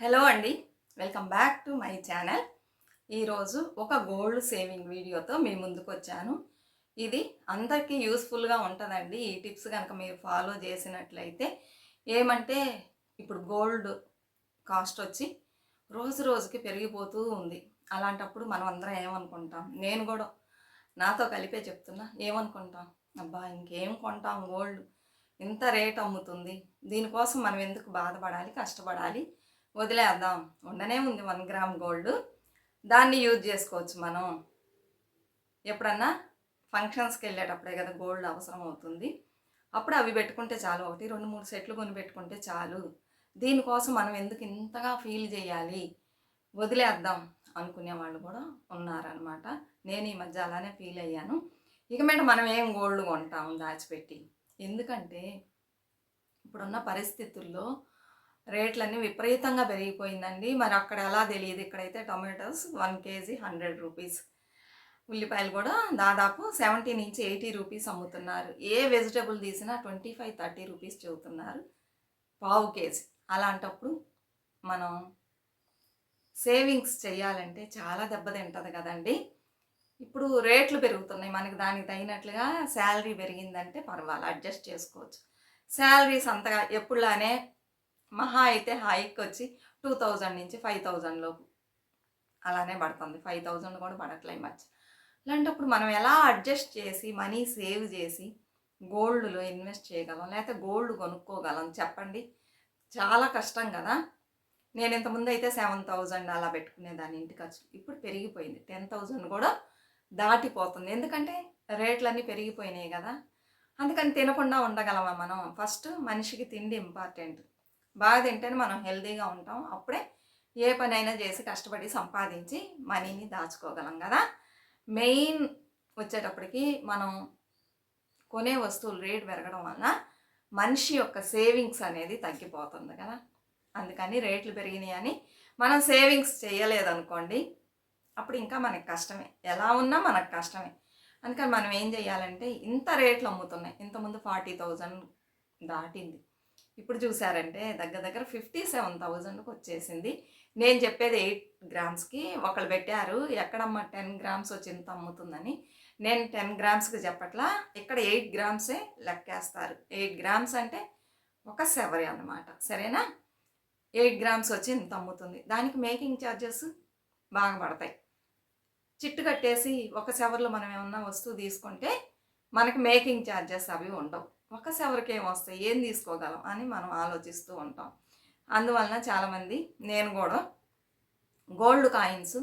Hello అండి. Welcome back to my channel ఈరోజు ఒక గోల్డ్ సేవింగ్ వీడియోతో మీ ముందుకు వచ్చాను ఇది అందరికీ యూస్ఫుల్గా ఉంటుందండి. ఈ టిప్స్ కనుక మీరు ఫాలో చేసినట్లయితే ఏమంటే ఇప్పుడు గోల్డ్ కాస్ట్ వచ్చి రోజు రోజుకి పెరిగిపోతూ ఉంది. అలాంటప్పుడు మనం అందరం ఏమనుకుంటాం? నేను కూడా నాతో కలిపే చెప్తున్నా. ఏమనుకుంటాం? అబ్బా ఇంకేం కొంటాం గోల్డ్ ఇంత రేట్ అమ్ముతుంది. దీనికోసం మనం ఎందుకు బాధపడాలి కష్టపడాలి? వదిలేద్దాం. ఉండనే ఉంది వన్ గ్రామ్ గోల్డ్. దాన్ని యూజ్ చేసుకోవచ్చు మనం. ఎప్పుడన్నా ఫంక్షన్స్కి వెళ్ళేటప్పుడే కదా గోల్డ్ అవసరం అవుతుంది. అప్పుడు అవి పెట్టుకుంటే చాలు. ఒకటి రెండు మూడు సెట్లు కొని పెట్టుకుంటే చాలు. దీనికోసం మనం ఎందుకు ఇంతగా ఫీల్ చేయాలి? వదిలేద్దాం అనుకునే వాళ్ళు కూడా ఉన్నారనమాట నేను ఈ మధ్య అలానే ఫీల్ అయ్యాను. ఇక మీద మనం ఏం గోల్డ్ కొంటాం దాచిపెట్టి? ఎందుకంటే ఇప్పుడున్న పరిస్థితుల్లో రేట్లన్నీ విపరీతంగా పెరిగిపోయిందండి. మరి అక్కడ ఎలా తెలియదు ఇక్కడైతే tomatoes one KG hundred rupees. ఉల్లిపాయలు కూడా దాదాపు సెవెంటీ నుంచి ఎయిటీ రూపీస్ అమ్ముతున్నారు. ఏ వెజిటబుల్ తీసినా ట్వంటీ ఫైవ్ థర్టీ రూపీస్ చెబుతున్నారు పావు కేజీ. అలాంటప్పుడు మనం సేవింగ్స్ చేయాలంటే చాలా దెబ్బతింటుంది కదండి. ఇప్పుడు రేట్లు పెరుగుతున్నాయి. మనకి దానికి తగినట్లుగా శాలరీ పెరిగిందంటే పర్వాలేదు అడ్జస్ట్ చేసుకోవచ్చు. శాలరీస్ అంతగా ఎప్పుడులానే మహా అయితే హైక్ వచ్చి టూ థౌజండ్ నుంచి ఫైవ్ థౌజండ్ లోపు. అలానే పడుతుంది. ఫైవ్ థౌజండ్ కూడా పడట్లే మచ్ అలాంటప్పుడు మనం ఎలా అడ్జస్ట్ చేసి మనీ సేవ్ చేసి గోల్డ్లో ఇన్వెస్ట్ చేయగలం? లేకపోతే గోల్డ్ కొనుక్కోగలం? చెప్పండి. చాలా కష్టం కదా. నేను ఇంతకుముందు అయితే సెవెన్ థౌజండ్ అలా పెట్టుకునేదాన్ని ఇంటి ఖర్చు. ఇప్పుడు పెరిగిపోయింది. టెన్ థౌజండ్ కూడా దాటిపోతుంది. ఎందుకంటే రేట్లన్నీ పెరిగిపోయినాయి కదా. అందుకని తినకుండా ఉండగలమా మనం? ఫస్ట్ మనిషికి తిండి ఇంపార్టెంట్ బాగా తింటేనే మనం హెల్తీగా ఉంటాం. అప్పుడే ఏ పని అయినా చేసి కష్టపడి సంపాదించి మనీని దాచుకోగలం కదా. మెయిన్ వచ్చేటప్పటికి మనం కొనే వస్తువులు రేటు పెరగడం వలన మనిషి యొక్క సేవింగ్స్ అనేది తగ్గిపోతుంది కదా. అందుకని రేట్లు పెరిగినాయి అని మనం సేవింగ్స్ చేయలేదనుకోండి అప్పుడు ఇంకా మనకి కష్టమే. ఎలా ఉన్నా మనకు కష్టమే. అందుకని మనం ఏం చేయాలంటే ఇంత రేట్లు అమ్ముతున్నాయి. ఇంతకుముందు ఫార్టీ థౌజండ్ దాటింది. ఇప్పుడు చూసారంటే దగ్గర దగ్గర ఫిఫ్టీ సెవెన్ థౌజండ్కి వచ్చేసింది. నేను చెప్పేది ఎయిట్ గ్రామ్స్కి ఒకళ్ళు పెట్టారు. ఎక్కడమ్మ టెన్ గ్రామ్స్ వచ్చి అమ్ముతుందని. నేను టెన్ గ్రామ్స్కి చెప్పట్లా ఇక్కడ ఎయిట్ గ్రామ్సే లెక్కేస్తారు. ఎయిట్ గ్రామ్స్ అంటే ఒక సెవరీ అన్నమాట. సరేనా? ఎయిట్ గ్రామ్స్ వచ్చి ఇంత అమ్ముతుంది. దానికి మేకింగ్ ఛార్జెస్ బాగా పడతాయి. చిట్టు కట్టేసి ఒక సెవర్లో మనం ఏమన్నా వస్తువు తీసుకుంటే మనకి మేకింగ్ ఛార్జెస్ అవి ఉండవు. ఒక సెవర్కి వస్తాయి? ఏం తీసుకోగలం? అని మనం ఆలోచిస్తూ ఉంటాం. అందువలన చాలామంది నేను కూడా గోల్డ్ కాయిన్స్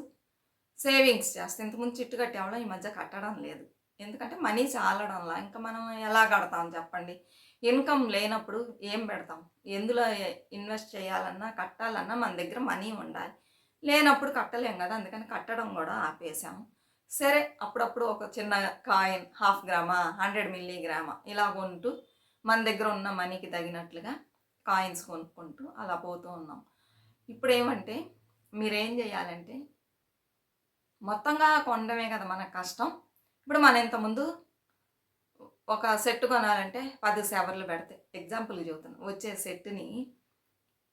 సేవింగ్స్ చేస్తాను ఇంతకుముందు చిట్టు కట్టేవాళ్ళం ఈ మధ్య కట్టడం లేదు. ఎందుకంటే మనీ చాలడంలా. ఇంకా మనం ఎలా కడతాం చెప్పండి? ఇన్కమ్ లేనప్పుడు ఏం పెడతాం? ఎందులో ఇన్వెస్ట్ చేయాలన్నా కట్టాలన్నా మన దగ్గర మనీ ఉండాలి. లేనప్పుడు కట్టలేం కదా? అందుకని కట్టడం కూడా ఆపేసాము. సరే అప్పుడప్పుడు ఒక చిన్న కాయిన్ హాఫ్ గ్రామా హండ్రెడ్ మిల్లీ గ్రామా ఇలా కొంటూ మన దగ్గర ఉన్న మనీకి తగినట్లుగా కాయిన్స్ కొనుక్కుంటూ అలా పోతూ ఉన్నాం. ఇప్పుడు ఏమంటే మీరేం చేయాలంటే మొత్తంగా కొనడమే కదా మనకు కష్టం. ఇప్పుడు మన ఇంతకుముందు ఒక సెట్ కొనాలంటే పది సెవర్లు పెడతాయి. ఎగ్జాంపుల్ చెబుతాను వచ్చే సెట్ని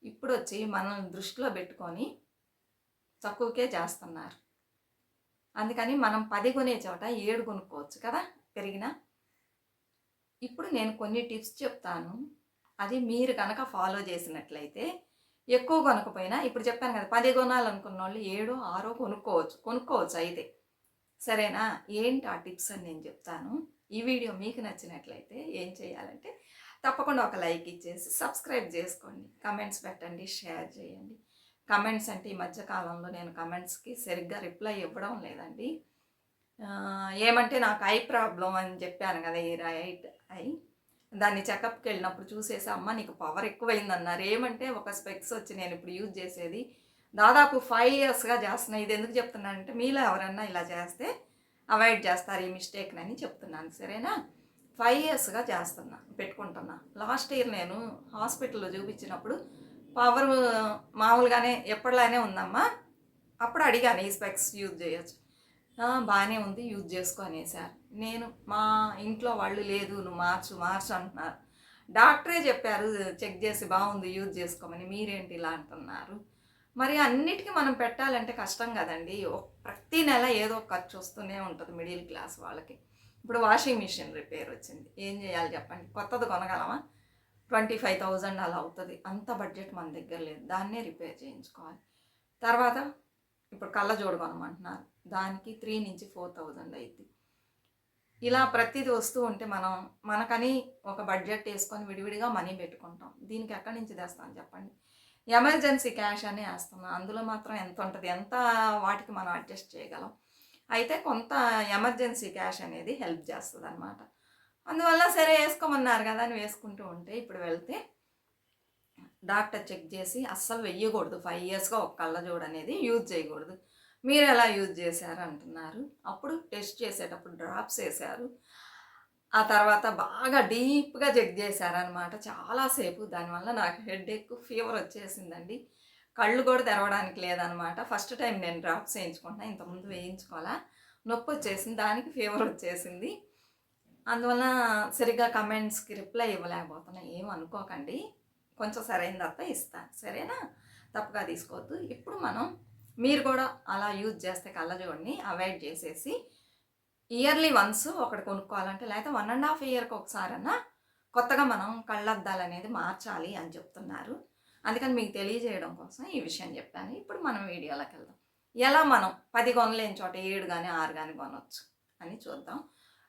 ఇప్పుడు వచ్చి మనల్ని దృష్టిలో పెట్టుకొని తక్కువకే చేస్తున్నారు. అందుకని మనం పది కొనే చోట ఏడు కొనుక్కోవచ్చు కదా పెరిగినా. ఇప్పుడు నేను కొన్ని టిప్స్ చెప్తాను. అది మీరు కనుక ఫాలో చేసినట్లయితే ఎక్కువ కొనకపోయినా ఇప్పుడు చెప్పాను కదా పది కొనాలనుకున్న వాళ్ళు ఏడో ఆరో కొనుక్కోవచ్చు కొనుక్కోవచ్చు అయితే. సరేనా? ఏంటి ఆ టిప్స్ అని నేను చెప్తాను. ఈ వీడియో మీకు నచ్చినట్లయితే ఏం చేయాలంటే తప్పకుండా ఒక లైక్ ఇచ్చేసి సబ్స్క్రైబ్ చేసుకోండి. కమెంట్స్ పెట్టండి షేర్ చేయండి. కమెంట్స్ అంటే ఈ మధ్య కాలంలో నేను కమెంట్స్కి సరిగ్గా రిప్లై ఇవ్వడం లేదండి. ఏమంటే నాకు ఐ ప్రాబ్లం అని చెప్పాను కదా ఈ రైట్ ఐ దాన్ని చెకప్కి వెళ్ళినప్పుడు చూసేసి అమ్మ నీకు పవర్ ఎక్కువైంది అన్నారు ఏమంటే ఒక స్పెక్స్ వచ్చి నేను ఇప్పుడు యూజ్ చేసేది దాదాపు ఫైవ్ ఇయర్స్గా చేస్తున్నా. ఇది ఎందుకు చెప్తున్నానంటే మీలో ఎవరన్నా ఇలా చేస్తే అవాయిడ్ చేస్తారు ఈ మిస్టేక్నని చెప్తున్నాను. సరేనా? ఫైవ్ ఇయర్స్గా చేస్తున్నా పెట్టుకుంటున్నా. లాస్ట్ ఇయర్ నేను హాస్పిటల్లో చూపించినప్పుడు పవర్ మామూలుగానే ఎప్పటిలానే ఉందమ్మా. అప్పుడు అడిగాను ఈ స్పెక్స్ యూజ్ చేయొచ్చు. బాగానే ఉంది యూజ్ చేసుకో అనేసారు. నేను మా ఇంట్లో వాళ్ళు లేదు నువ్వు మార్చు మార్చు అంటున్నారు. డాక్టరే చెప్పారు చెక్ చేసి బాగుంది యూజ్ చేసుకోమని. మీరేంటి ఇలా అంటున్నారు? మరి అన్నిటికీ మనం పెట్టాలంటే కష్టం కదండి. ప్రతి నెల ఏదో ఖర్చు వస్తూనే ఉంటుంది మిడిల్ క్లాస్ వాళ్ళకి. ఇప్పుడు వాషింగ్ మిషన్ రిపేర్ వచ్చింది. ఏం చేయాలి చెప్పండి? కొత్తది కొనగలమా? ట్వంటీ ఫైవ్ థౌజండ్ అలా అవుతుంది. అంత బడ్జెట్ మన దగ్గర లేదు. దాన్నే రిపేర్ చేయించుకోవాలి. తర్వాత ఇప్పుడు కళ్ళజోడు కొనమంటున్నారు దానికి త్రీ నుంచి ఫోర్ థౌజండ్ అయింది ఇలా ప్రతిదీ వస్తూ ఉంటే మనం మనకని ఒక బడ్జెట్ వేసుకొని విడివిడిగా మనీ పెట్టుకుంటాం. దీనికి ఎక్కడి నుంచి తెస్తాం చెప్పండి? ఎమర్జెన్సీ క్యాష్ అని వేస్తున్నాం. అందులో మాత్రం ఎంత ఉంటుంది? ఎంత వాటికి మనం అడ్జస్ట్ చేయగలం? అయితే కొంత ఎమర్జెన్సీ క్యాష్ అనేది హెల్ప్ చేస్తుంది అనమాట అందువల్ల సరే వేసుకోమన్నారు కదా అని వేసుకుంటూ ఉంటే ఇప్పుడు వెళ్తే డాక్టర్ చెక్ చేసి అస్సలు వెయ్యకూడదు. ఫైవ్ ఇయర్స్గా ఒక కళ్ళజోడు అనేది యూజ్ చేయకూడదు. మీరు ఎలా యూజ్ చేశారు అంటున్నారు. అప్పుడు టెస్ట్ చేసేటప్పుడు డ్రాప్స్ వేశారు. ఆ తర్వాత బాగా డీప్గా చెక్ చేశారనమాట చాలాసేపు దానివల్ల నాకు హెడ్ ఎక్ ఫీవర్ వచ్చేసిందండి. కళ్ళు కూడా తెరవడానికి లేదనమాట ఫస్ట్ టైం నేను డ్రాప్స్ వేయించుకుంటున్నా. ఇంతకుముందు వేయించుకోవాలా? నొప్పి వచ్చేసింది. దానికి ఫీవర్ వచ్చేసింది. అందువల్ల సరిగ్గా కమెంట్స్కి రిప్లై ఇవ్వలేకపోతున్నా. ఏమనుకోకండి కొంచెం సరైన తర్వాత ఇస్తాను సరేనా? తప్పుగా తీసుకోవద్దు. ఇప్పుడు మనం మీరు కూడా అలా యూజ్ చేస్తే కళ్ళజోడిని అవాయిడ్ చేసేసి ఇయర్లీ వన్స్ ఒకటి కొనుక్కోవాలంటే లేకపోతే వన్ అండ్ హాఫ్ ఇయర్కి ఒకసారన్నా కొత్తగా మనం కళ్ళద్దాలు అనేది మార్చాలి అని చెప్తున్నారు. అందుకని మీకు తెలియజేయడం కోసం ఈ విషయం చెప్పాను. ఇప్పుడు మనం వీడియోలోకి వెళ్దాం. ఎలా మనం పది కొనలేని చోట ఏడు కానీ ఆరు కానీ కొనవచ్చు అని చూద్దాం.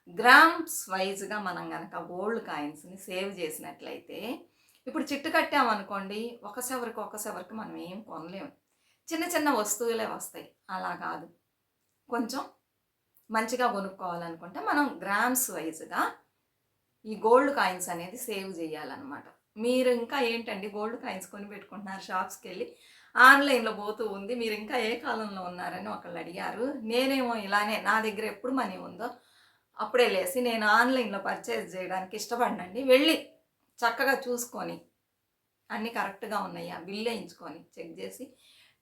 గ్రామ్స్ వైజ్గా మనం కనుక ఓల్డ్ కాయిన్స్ని సేవ్ చేసినట్లయితే ఇప్పుడు చిట్టు కట్టామనుకోండి ఒక సెవరికి ఒక సెవరికి మనం ఏం కొనలేము చిన్న చిన్న వస్తువులే వస్తాయి. అలా కాదు. కొంచెం మంచిగా కొనుక్కోవాలనుకుంటే మనం గ్రామ్స్ వైజ్గా ఈ గోల్డ్ కాయిన్స్ అనేది సేవ్ చేయాలన్నమాట. మీరు ఇంకా ఏంటండి? గోల్డ్ కాయిన్స్ కొని పెట్టుకుంటున్నారు షాప్స్కి వెళ్ళి ఆన్లైన్లో పోతూ ఉంది. మీరు ఇంకా ఏ కాలంలో ఉన్నారని ఒకళ్ళు అడిగారు. నేనేమో ఇలానే నా దగ్గర ఎప్పుడు మనీ ఉందో అప్పుడే లేసి నేను ఆన్లైన్లో పర్చేజ్ చేయడానికి ఇష్టపడినండి. వెళ్ళి చక్కగా చూసుకొని అన్నీ కరెక్ట్గా ఉన్నాయా. బిల్ వేయించుకొని చెక్ చేసి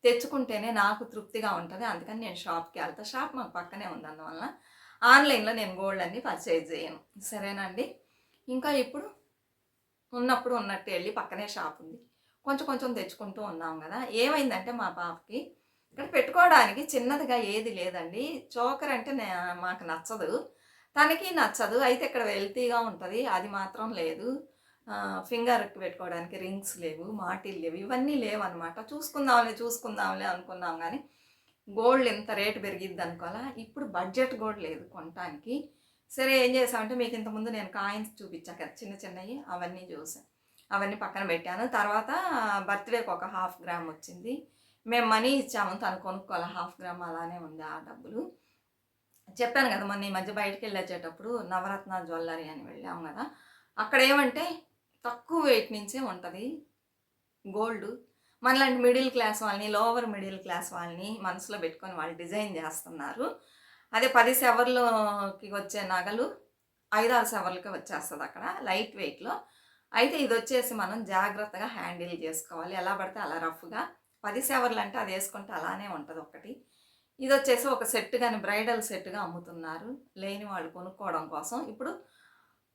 తెచ్చుకుంటేనే నాకు తృప్తిగా ఉంటుంది. అందుకని నేను షాప్కి వెళ్తా. షాప్ మాకు పక్కనే ఉంది అందువల్ల ఆన్లైన్లో నేను గోల్డ్ అన్ని పర్చేజ్ చేయను. సరేనండి? ఇంకా ఇప్పుడు ఉన్నప్పుడు ఉన్నట్టు వెళ్ళి పక్కనే షాప్ ఉంది. కొంచెం కొంచెం తెచ్చుకుంటూ ఉన్నాం కదా. ఏమైందంటే మా పాపకి ఇక్కడ పెట్టుకోవడానికి చిన్నదిగా ఏది లేదండి. చోకర్ అంటే మాకు నచ్చదు. తనకి నచ్చదు. అయితే ఇక్కడ వెల్తీగా ఉంటుంది. అది మాత్రం లేదు. ఫింగర్కి పెట్టుకోవడానికి రింగ్స్ లేవు మాటిల్ లేవు. ఇవన్నీ లేవన్నమాట. చూసుకుందాంలే చూసుకుందాంలే అనుకున్నాం కానీ గోల్డ్ ఎంత రేటు పెరిగిద్ది అనుకోవాలా? ఇప్పుడు బడ్జెట్ కూడా లేదు కొనటానికి. సరే ఏం చేసామంటే మీకు ఇంతకుముందు నేను కాయిన్స్ చూపించాను కదా చిన్న చిన్నవి అవన్నీ చూసాను అవన్నీ పక్కన పెట్టాను. తర్వాత బర్త్డేకి ఒక హాఫ్ గ్రామ్ వచ్చింది. మేము మనీ ఇచ్చాము. తను కొనుక్కోవాలి హాఫ్ గ్రామ్ అలానే ఉంది ఆ డబ్బులు. చెప్పాను కదా మొన్న ఈ మధ్య బయటికి వెళ్ళి వచ్చేటప్పుడు నవరత్న జ్యువెలరీ అని వెళ్ళాము కదా అక్కడ ఏమంటే తక్కువ వెయిట్ నుంచే ఉంటుంది గోల్డ్. మనలాంటి మిడిల్ క్లాస్ వాళ్ళని లోవర్ మిడిల్ క్లాస్ వాళ్ళని మనసులో పెట్టుకొని వాళ్ళు డిజైన్ చేస్తున్నారు. అదే పది సెవర్లోకి వచ్చే నగలు ఐదారు సెవర్లకి వచ్చేస్తుంది అక్కడ లైట్ వెయిట్లో. అయితే ఇది వచ్చేసి మనం జాగ్రత్తగా హ్యాండిల్ చేసుకోవాలి. ఎలా పడితే అలా రఫ్గా. పది సెవర్లు అంటే అది వేసుకుంటే అలానే ఉంటుంది ఒకటి. ఇది వచ్చేసి ఒక సెట్ కానీ బ్రైడల్ సెట్గా అమ్ముతున్నారు. లేని వాళ్ళు కొనుక్కోవడం కోసం. ఇప్పుడు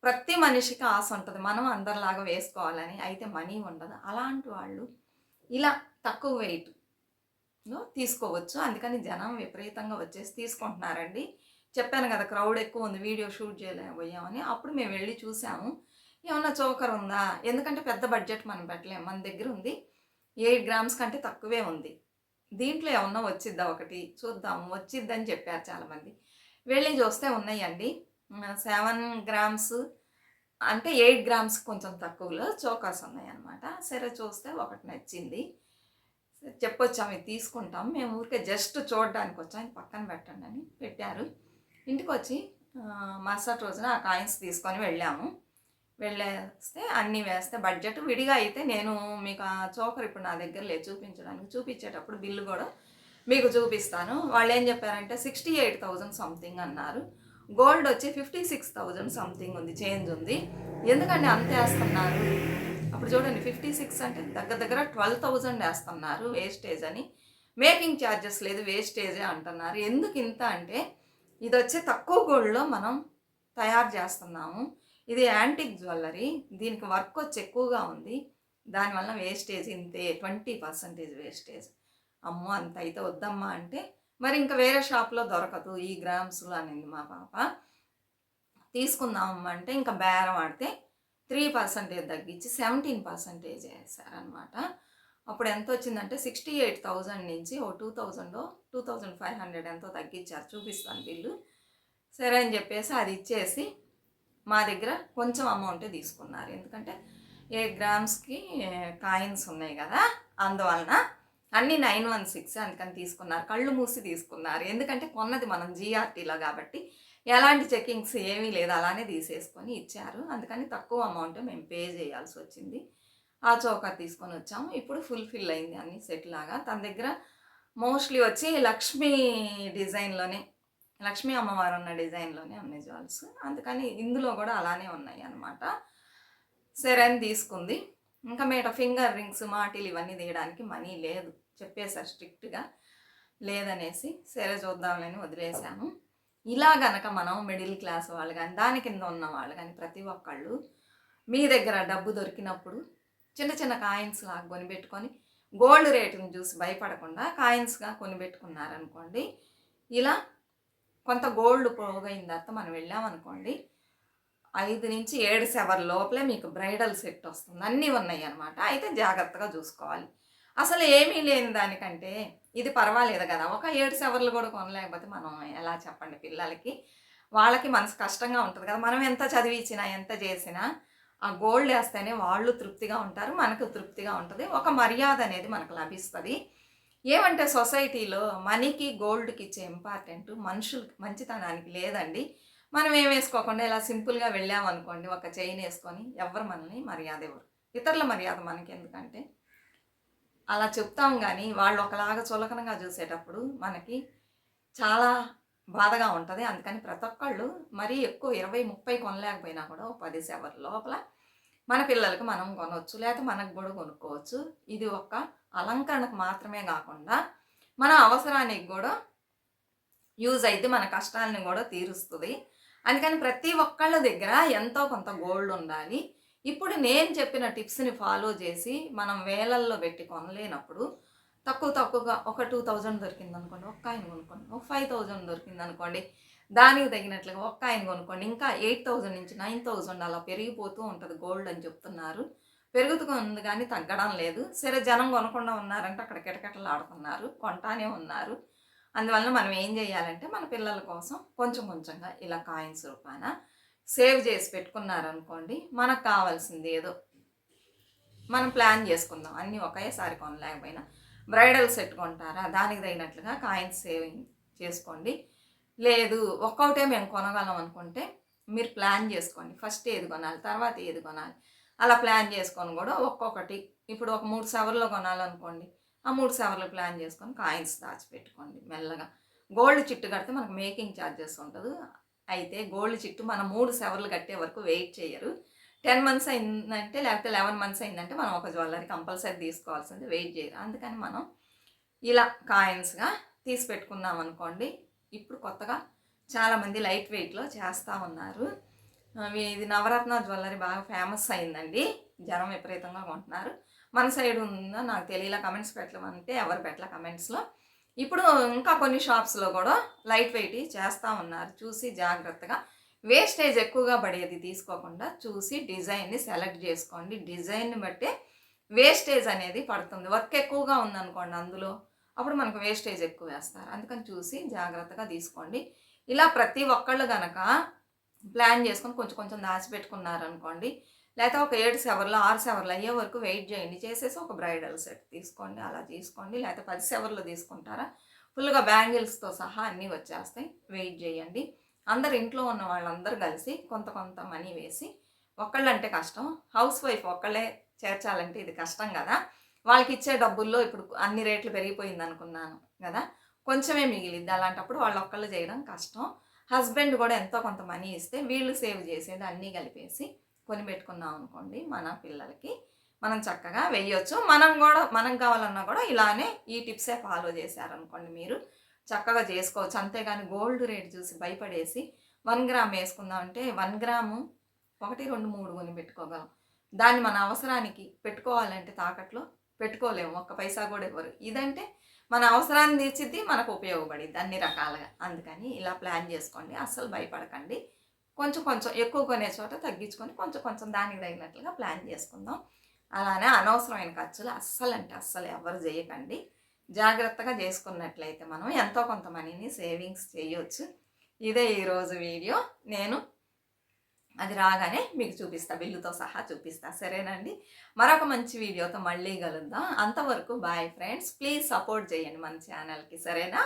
ప్రతి మనిషికి ఆశ ఉంటుంది. మనం అందరిలాగా వేసుకోవాలని. అయితే మనీ ఉండదు. అలాంటి వాళ్ళు ఇలా తక్కువ వెయిట్ తీసుకోవచ్చు. అందుకని జనం విపరీతంగా వచ్చేసి తీసుకుంటున్నారండి. చెప్పాను కదా క్రౌడ్ ఎక్కువ ఉంది. వీడియో షూట్ చేయలేకపోయామని. అప్పుడు మేము వెళ్ళి చూసాము. ఏమన్నా చోకర్ ఉందా? ఎందుకంటే పెద్ద బడ్జెట్ మనం పెట్టలేము. మన దగ్గర ఉంది. ఎయిట్ గ్రామ్స్ కంటే తక్కువే ఉంది. దీంట్లో ఏమన్నా వచ్చిద్దా ఒకటి? చూద్దాం. వచ్చిద్దని చెప్పారు చాలామంది. వెళ్ళి చూస్తే ఉన్నాయండి. సెవెన్ గ్రామ్స్ అంటే ఎయిట్ గ్రామ్స్ కొంచెం తక్కువలో చోకాస్ ఉన్నాయి అనమాట సరే చూస్తే ఒకటి నచ్చింది. చెప్పొచ్చాము ఇది తీసుకుంటాం. మేము ఊరికే జస్ట్ చూడడానికి వచ్చాం. ఇది పక్కన పెట్టండి అని పెట్టారు. ఇంటికి వచ్చి మరుసటి రోజున ఆ కాయిన్స్ తీసుకొని వెళ్ళాము. వెళ్ళేస్తే అన్నీ వేస్తే బడ్జెట్ విడిగా అయితే నేను మీకు ఆ చోకర్ ఇప్పుడు నా దగ్గర లేదు చూపించడానికి. చూపించేటప్పుడు బిల్లు కూడా మీకు చూపిస్తాను. వాళ్ళు ఏం చెప్పారంటే సిక్స్టీ ఎయిట్ థౌజండ్ సంథింగ్ అన్నారు. గోల్డ్ వచ్చి ఫిఫ్టీ సిక్స్ థౌజండ్ సంథింగ్ ఉంది చేంజ్ ఉంది. ఎందుకండి అంత వేస్తున్నారు? అప్పుడు చూడండి ఫిఫ్టీ సిక్స్ అంటే దగ్గర దగ్గర ట్వెల్వ్ థౌజండ్ వేస్తున్నారు వేస్టేజ్ అని. మేకింగ్ ఛార్జెస్ లేదు వేస్టేజే అంటున్నారు. ఎందుకు ఇంత అంటే ఇది వచ్చి తక్కువ గోల్డ్లో మనం తయారు చేస్తున్నాము. ఇది యాంటిక్ జ్యువెలరీ దీనికి వర్క్ వచ్చి ఎక్కువగా ఉంది. దానివల్ల వేస్టేజ్ ఇంతే ట్వంటీ పర్సెంటేజ్ వేస్టేజ్ అమ్మో అంత అయితే వద్దమ్మా అంటే మరి ఇంకా వేరే షాప్లో దొరకదు. ఈ గ్రామ్స్లో అనింది మా పాప. తీసుకుందామమ్మా అంటే ఇంకా బేరం ఆడితే త్రీ పర్సెంటేజ్ తగ్గించి సెవెంటీన్ పర్సెంటేజ్ వేసారనమాట అప్పుడు ఎంత వచ్చిందంటే సిక్స్టీ ఎయిట్ థౌజండ్ నుంచి ఓ two thousand two thousand five hundred ఎంతో తగ్గించారు. చూపిస్తాను బిల్లు. సరే అని చెప్పేసి అది ఇచ్చేసి మా దగ్గర కొంచెం అమౌంటే తీసుకున్నారు. ఎందుకంటే ఏ గ్రామ్స్కి కాయిన్స్ ఉన్నాయి కదా అందువలన అన్నీ నైన్ వన్ సిక్స్ అందుకని తీసుకున్నారు. కళ్ళు మూసి తీసుకున్నారు. ఎందుకంటే కొన్నది మనం జీఆర్టీలో కాబట్టి ఎలాంటి చెకింగ్స్ ఏమీ లేదు. అలానే తీసేసుకొని ఇచ్చారు. అందుకని తక్కువ అమౌంట్ మేము పే చేయాల్సి వచ్చింది. ఆ చౌక తీసుకొని వచ్చాము. ఇప్పుడు ఫుల్ఫిల్ అయింది అన్ని సెట్ లాగా. తన దగ్గర మోస్ట్లీ వచ్చి లక్ష్మీ డిజైన్లోనే లక్ష్మీ అమ్మవారు ఉన్న డిజైన్లోనే ఉన్నాయి జ్యువెల్స్. అందుకని ఇందులో కూడా అలానే ఉన్నాయి అన్నమాట. సరే అని తీసుకుంది. ఇంకా మేట ఫింగర్ రింగ్స్ మాటిలు ఇవన్నీ తీయడానికి మనీ లేదు. చెప్పేశారు స్ట్రిక్ట్గా. లేదనేసి సరే చూద్దాంలేని వదిలేసాము ఇలా గనక మనం మిడిల్ క్లాస్ వాళ్ళు కానీ దాని కింద ఉన్న వాళ్ళు కానీ ప్రతి ఒక్కళ్ళు మీ దగ్గర డబ్బు దొరికినప్పుడు చిన్న చిన్న కాయిన్స్ లాగా కొనిపెట్టుకొని గోల్డ్ రేటును చూసి భయపడకుండా కాయిన్స్గా కొనిపెట్టుకున్నారనుకోండి ఇలా కొంత గోల్డ్ పోగైన తర్వాత మనం వెళ్ళామనుకోండి. ఐదు నుంచి ఏడు సెవెన్ లోపలే మీకు బ్రైడల్ సెట్ వస్తుంది. అన్నీ ఉన్నాయి అనమాట అయితే జాగ్రత్తగా చూసుకోవాలి. అసలు ఏమీ లేని దానికంటే ఇది పర్వాలేదు కదా. ఒక ఏడు సెవర్లు కూడా కొనలేకపోతే మనం ఎలా చెప్పండి పిల్లలకి? వాళ్ళకి మనసు కష్టంగా ఉంటుంది కదా. మనం ఎంత చదివించినా ఎంత చేసినా ఆ గోల్డ్ వేస్తేనే వాళ్ళు తృప్తిగా ఉంటారు మనకు తృప్తిగా ఉంటుంది. ఒక మర్యాద అనేది మనకు లభిస్తుంది. ఏమంటే సొసైటీలో మనీకి గోల్డ్కి ఇచ్చే ఇంపార్టెంట్ మనుషులకి మంచితనానికి లేదండి. మనం ఏం వేసుకోకుండా ఇలా సింపుల్గా వెళ్ళామనుకోండి ఒక చైన్ వేసుకొని ఎవరు మనల్ని మర్యాద ఇవ్వరు. ఇతరుల మర్యాద మనకి ఎందుకంటే అలా చెప్తాం కానీ వాళ్ళు ఒకలాగా చులకనగా చూసేటప్పుడు మనకి చాలా బాధగా ఉంటుంది. అందుకని ప్రతి ఒక్కళ్ళు మరీ ఎక్కువ ఇరవై ముప్పై కొనలేకపోయినా కూడా ఒక పది సెవెన్ లోపల మన పిల్లలకి మనం కొనవచ్చు లేకపోతే మనకు కూడా కొనుక్కోవచ్చు. ఇది ఒక అలంకరణకు మాత్రమే కాకుండా మన అవసరానికి కూడా యూజ్ అయితే మన కష్టాలని కూడా తీరుస్తుంది. అందుకని ప్రతి ఒక్కళ్ళ దగ్గర ఎంతో కొంత గోల్డ్ ఉండాలి. ఇప్పుడు నేను చెప్పిన టిప్స్ని ఫాలో చేసి మనం వేలల్లో పెట్టి కొనలేనప్పుడు తక్కువ తక్కువగా ఒక టూ థౌజండ్ దొరికింది అనుకోండి ఒక్క ఆయన కొనుక్కోండి ఒక ఫైవ్ థౌజండ్ దొరికింది అనుకోండి దానికి తగినట్లుగా ఒక్క ఆయన కొనుక్కోండి. ఇంకా ఎయిట్ థౌజండ్ నుంచి నైన్ థౌజండ్ అలా పెరిగిపోతూ ఉంటుంది గోల్డ్ అని చెప్తున్నారు. పెరుగుతుంది కానీ తగ్గడం లేదు. సరే జనం కొనకుండా ఉన్నారంటే అక్కడ కిటకిటలు ఆడుతున్నారు కొంటానే ఉన్నారు. అందువలన మనం ఏం చేయాలంటే మన పిల్లల కోసం కొంచెం కొంచెంగా ఇలా కాయిన్స్ రూపాన సేవ్ చేసి పెట్టుకున్నారనుకోండి మనకు కావాల్సింది ఏదో మనం ప్లాన్ చేసుకుందాం. అన్నీ ఒకేసారి కొనలేకపోయినా. బ్రైడల్ సెట్ కొంటారా? దానికి తగినట్లుగా కాయిన్స్ సేవింగ్ చేసుకోండి. లేదు ఒక్కొక్కటే మేము కొనగలం అనుకుంటే మీరు ప్లాన్ చేసుకోండి. ఫస్ట్ ఏది కొనాలి తర్వాత ఏది కొనాలి. అలా ప్లాన్ చేసుకొని కూడా ఒక్కొక్కటి ఇప్పుడు ఒక మూడు సవర్లో కొనాలనుకోండి ఆ మూడు సవర్లు ప్లాన్ చేసుకొని కాయిన్స్ దాచిపెట్టుకోండి మెల్లగా. గోల్డ్ చిట్టు కడితే మనకు మేకింగ్ ఛార్జెస్ ఉంటుంది. అయితే గోల్డ్ చిట్టు మనం మూడు సవర్లు కట్టే వరకు వెయిట్ చేయరు. టెన్ మంత్స్ అయిందంటే లేకపోతే లెవెన్ మంత్స్ అయిందంటే మనం ఒక జ్యువెలరీ కంపల్సరీ తీసుకోవాల్సింది వెయిట్ చేయరు. అందుకని మనం ఇలా కాయిన్స్గా తీసి పెట్టుకున్నాం అనుకోండి ఇప్పుడు కొత్తగా చాలామంది లైట్ వెయిట్లో చేస్తూ ఉన్నారు. ఇది నవరత్న జ్యువెలరీ బాగా ఫేమస్ అయిందండి. జనం విపరీతంగా కొంటున్నారు. మన సైడ్ ఉందో నాకు తెలియలా కమెంట్స్ పెట్టలేమంటే ఎవరు పెట్టలే కమెంట్స్లో. ఇప్పుడు ఇంకా కొన్ని షాప్స్లో కూడా లైట్ వెయిట్ చేస్తూ ఉన్నారు. చూసి జాగ్రత్తగా. వేస్టేజ్ ఎక్కువగా పడేది తీసుకోకుండా చూసి డిజైన్ని సెలెక్ట్ చేసుకోండి. డిజైన్ని బట్టే వేస్టేజ్ అనేది పడుతుంది. వర్క్ ఎక్కువగా ఉందనుకోండి అందులో అప్పుడు మనకు వేస్టేజ్ ఎక్కువ వేస్తారు. అందుకని చూసి జాగ్రత్తగా తీసుకోండి. ఇలా ప్రతి ఒక్కళ్ళు కనుక ప్లాన్ చేసుకొని కొంచెం కొంచెం దాచిపెట్టుకున్నారనుకోండి లేకపోతే ఒక ఏడు సెవర్లు ఆరు సెవర్లు అయ్యే వరకు వెయిట్ చేయండి. చేసేసి ఒక బ్రైడల్ సెట్ తీసుకోండి అలా తీసుకోండి. లేకపోతే పది సెవర్లు తీసుకుంటారా? ఫుల్గా బ్యాంగిల్స్తో సహా అన్నీ వచ్చేస్తాయి. వెయిట్ చేయండి. అందరు ఇంట్లో ఉన్న వాళ్ళందరూ కలిసి కొంత కొంత మనీ వేసి ఒక్కళ్ళంటే కష్టం. హౌస్ వైఫ్ ఒక్కళ్ళే చేర్చాలంటే ఇది కష్టం కదా. వాళ్ళకి ఇచ్చే డబ్బుల్లో ఇప్పుడు అన్ని రేట్లు పెరిగిపోయింది అనుకున్నాను కదా. కొంచెమే మిగిలిద్ది అలాంటప్పుడు వాళ్ళు ఒక్కళ్ళు చేయడం కష్టం. హస్బెండ్ కూడా ఎంతో కొంత మనీ ఇస్తే వీళ్ళు సేవ్ చేసేది అన్నీ కలిపేసి కొని పెట్టుకున్నాం అనుకోండి మన పిల్లలకి. మనం చక్కగా వెయ్యొచ్చు. మనం కూడా మనం కావాలన్నా కూడా ఇలానే ఈ టిప్సే ఫాలో చేశారనుకోండి మీరు. చక్కగా చేసుకోవచ్చు. అంతేగాని గోల్డ్ రేట్ చూసి భయపడేసి వన్ గ్రామ్ వేసుకుందామంటే వన్ గ్రాము ఒకటి రెండు మూడు కొని పెట్టుకోగలం దాన్ని మన అవసరానికి పెట్టుకోవాలంటే తాకట్లో పెట్టుకోలేము ఒక్క పైసా కూడా ఇవ్వరు. ఇదంటే మన అవసరాన్ని తీర్చిద్ది మనకు ఉపయోగపడిద్ది అన్ని రకాలుగా. అందుకని ఇలా ప్లాన్ చేసుకోండి అస్సలు భయపడకండి. కొంచెం కొంచెం ఎక్కువ కొనే చోట తగ్గించుకొని కొంచెం కొంచెం దానికి తగినట్లుగా ప్లాన్ చేసుకుందాం. అలానే అనవసరమైన ఖర్చులు అస్సలు అంటే అస్సలు ఎవరు చేయకండి. జాగ్రత్తగా చేసుకున్నట్లయితే మనం ఎంతో కొంత మనీని సేవింగ్స్ చేయొచ్చు. ఇదే ఈరోజు వీడియో. నేను అది రాగానే మీకు చూపిస్తా బిల్లుతో సహా చూపిస్తా. సరేనండి? మరొక మంచి వీడియోతో మళ్ళీ కలుద్దాం. అంతవరకు బాయ్ ఫ్రెండ్స్ ప్లీజ్ సపోర్ట్ చేయండి మన ఛానల్కి. సరేనా?